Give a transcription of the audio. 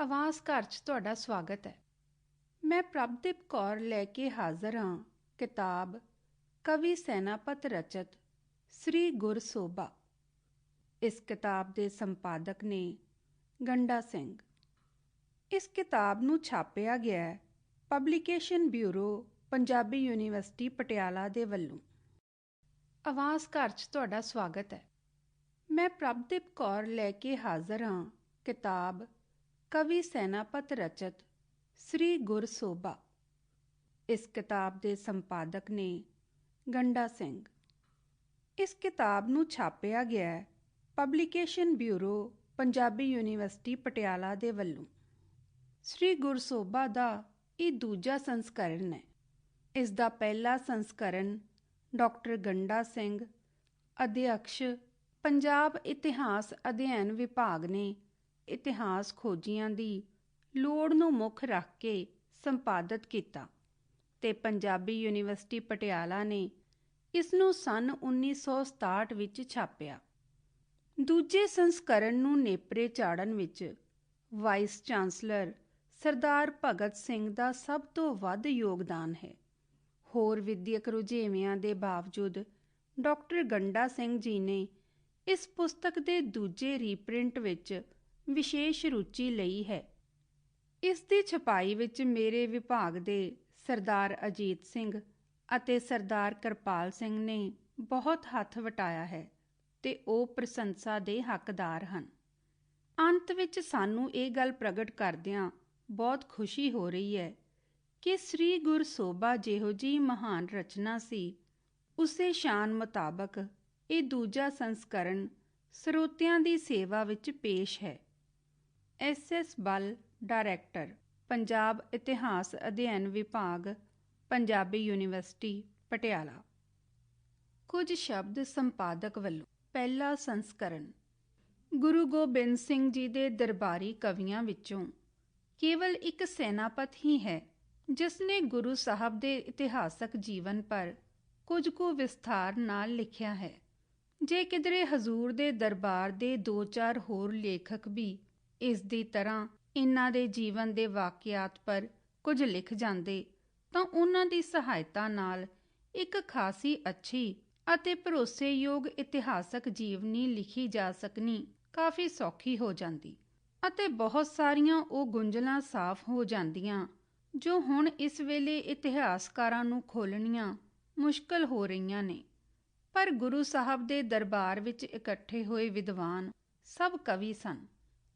ਆਵਾਜ਼ ਘਰ 'ਚ ਤੁਹਾਡਾ ਸਵਾਗਤ ਹੈ। ਮੈਂ ਪ੍ਰਭਦੀਪ ਕੌਰ ਲੈ ਕੇ ਹਾਜ਼ਰ ਹਾਂ। ਕਿਤਾਬ, ਕਵੀ ਸੈਨਾਪਤ ਰਚਤ, ਸ੍ਰੀ ਗੁਰਸੋਭਾ। ਇਸ ਕਿਤਾਬ ਦੇ ਸੰਪਾਦਕ ਨੇ ਗੰਡਾ ਸਿੰਘ। ਇਸ ਕਿਤਾਬ ਨੂੰ ਛਾਪਿਆ ਗਿਆ ਹੈ publication bureau, Punjabi university, Patiala ਦੇ ਵੱਲੋਂ। ਆਵਾਜ਼ ਘਰ 'ਚ ਤੁਹਾਡਾ ਸਵਾਗਤ ਹੈ। ਮੈਂ ਪ੍ਰਭਦੀਪ ਕੌਰ ਲੈ ਕੇ ਹਾਜ਼ਰ ਹਾਂ। ਕਿਤਾਬ ਕਵੀ ਸੈਨਾਪਤ ਰਚਤ ਸ੍ਰੀ ਗੁਰਸੋਭਾ ਇਸ ਕਿਤਾਬ ਦੇ ਸੰਪਾਦਕ ਨੇ ਗੰਡਾ ਸਿੰਘ। ਇਸ ਕਿਤਾਬ ਨੂੰ ਛਾਪਿਆ ਗਿਆ ਹੈ publication bureau, Punjabi university Patiala ਦੇ ਵੱਲੋਂ। ਸ੍ਰੀ ਗੁਰਸੋਭਾ ਦਾ ਇਹ ਦੂਜਾ ਸੰਸਕਰਨ ਹੈ। ਇਸ ਦਾ ਪਹਿਲਾ ਸੰਸਕਰਨ ਡਾਕਟਰ ਗੰਡਾ ਸਿੰਘ, ਅਧਿਅਕਸ਼, ਪੰਜਾਬ ਇਤਿਹਾਸ ਅਧਿਐਨ ਵਿਭਾਗ ਨੇ ਇਤਿਹਾਸ ਖੋਜੀਆਂ ਦੀ ਲੋੜ ਨੂੰ ਮੁੱਖ ਰੱਖ ਕੇ ਸੰਪਾਦਿਤ ਕੀਤਾ ਤੇ ਪੰਜਾਬੀ ਯੂਨੀਵਰਸਿਟੀ ਪਟਿਆਲਾ ਨੇ ਇਸ ਨੂੰ ਸੰਨ 1967 ਵਿੱਚ ਛਾਪਿਆ। ਦੂਜੇ ਸੰਸਕਰਣ ਨੂੰ ਨੇਪਰੇ ਚਾੜਨ ਵਿੱਚ ਵਾਈਸ ਚਾਂਸਲਰ ਸਰਦਾਰ ਭਗਤ ਸਿੰਘ ਦਾ ਸਭ ਤੋਂ ਵੱਧ ਯੋਗਦਾਨ ਹੈ। ਹੋਰ ਵਿਦਿਅਕ ਰੁਝੇਵਿਆਂ ਦੇ ਬਾਵਜੂਦ ਡਾਕਟਰ ਗੰਡਾ ਸਿੰਘ ਜੀ ਨੇ ਇਸ ਪੁਸਤਕ ਦੇ ਦੂਜੇ ਰੀਪ੍ਰਿੰਟ ਵਿੱਚ ਵਿਸ਼ੇਸ਼ ਰੁਚੀ ਲਈ ਹੈ। ਇਸ ਦੀ ਛਪਾਈ ਵਿੱਚ ਮੇਰੇ ਵਿਭਾਗ ਦੇ ਸਰਦਾਰ ਅਜੀਤ ਸਿੰਘ ਅਤੇ ਸਰਦਾਰ ਕਿਰਪਾਲ ਸਿੰਘ ਨੇ ਬਹੁਤ ਹੱਥ ਵਟਾਇਆ ਹੈ ਤੇ ਉਹ ਪ੍ਰਸ਼ੰਸਾ ਦੇ ਹੱਕਦਾਰ ਹਨ। ਅੰਤ ਵਿੱਚ ਸਾਨੂੰ ਇਹ ਗੱਲ ਪ੍ਰਗਟ ਕਰਦਿਆਂ ਬਹੁਤ ਖੁਸ਼ੀ ਹੋ ਰਹੀ ਹੈ ਕਿ ਸ੍ਰੀ ਗੁਰਸੋਭਾ ਜਿਹੋ ਜੀ ਮਹਾਨ ਰਚਨਾ ਸੀ, ਉਸੇ ਸ਼ਾਨ ਮੁਤਾਬਕ ਇਹ ਦੂਜਾ ਸੰਸਕਰਣ ਸਰੋਤਿਆਂ ਦੀ ਸੇਵਾ ਵਿੱਚ ਪੇਸ਼ ਹੈ। S S Bal director, Punjab ਇਤਿਹਾਸ ਅਧਿਐਨ ਵਿਭਾਗ, ਪੰਜਾਬੀ ਯੂਨੀਵਰਸਿਟੀ, ਪਟਿਆਲਾ। ਕੁਝ ਸ਼ਬਦ ਸੰਪਾਦਕ ਵੱਲੋਂ ਪਹਿਲਾ ਸੰਸਕਰਨ ਗੁਰੂ ਗੋਬਿੰਦ ਸਿੰਘ ਜੀ ਦੇ ਦਰਬਾਰੀ ਕਵੀਆਂ ਵਿੱਚੋਂ ਕੇਵਲ ਇੱਕ ਸੈਨਾਪਤ ਹੀ ਹੈ, ਜਿਸ ਨੇ ਗੁਰੂ ਸਾਹਿਬ ਦੇ ਇਤਿਹਾਸਕ ਜੀਵਨ ਪਰ ਕੁਝ ਕੁ ਵਿਸਥਾਰ ਨਾਲ ਲਿਖਿਆ ਹੈ। ਜੇ ਕਿਧਰੇ ਹਜ਼ੂਰ ਦੇ ਦਰਬਾਰ ਦੇ ਦੋ ਚਾਰ ਹੋਰ ਲੇਖਕ ਵੀ ਇਸ ਦੀ ਤਰ੍ਹਾਂ ਇਹਨਾਂ ਦੇ ਜੀਵਨ ਦੇ ਵਾਕਿਆਤ ਪਰ ਕੁਝ ਲਿਖ ਜਾਂਦੇ, ਤਾਂ ਉਹਨਾਂ ਦੀ ਸਹਾਇਤਾ ਨਾਲ ਇੱਕ ਖਾਸੀ ਅੱਛੀ ਅਤੇ ਭਰੋਸੇਯੋਗ ਇਤਿਹਾਸਕ ਜੀਵਨੀ ਲਿਖੀ ਜਾ ਸਕਣੀ ਕਾਫੀ ਸੌਖੀ ਹੋ ਜਾਂਦੀ ਅਤੇ ਬਹੁਤ ਸਾਰੀਆਂ ਉਹ ਗੁੰਝਲਾਂ ਸਾਫ਼ ਹੋ ਜਾਂਦੀਆਂ ਜੋ ਹੁਣ ਇਸ ਵੇਲੇ ਇਤਿਹਾਸਕਾਰਾਂ ਨੂੰ ਖੋਲਣੀਆਂ ਮੁਸ਼ਕਲ ਹੋ ਰਹੀਆਂ ਨੇ। ਪਰ ਗੁਰੂ ਸਾਹਿਬ ਦੇ ਦਰਬਾਰ ਵਿੱਚ ਇਕੱਠੇ ਹੋਏ ਵਿਦਵਾਨ ਸਭ ਕਵੀ ਸਨ।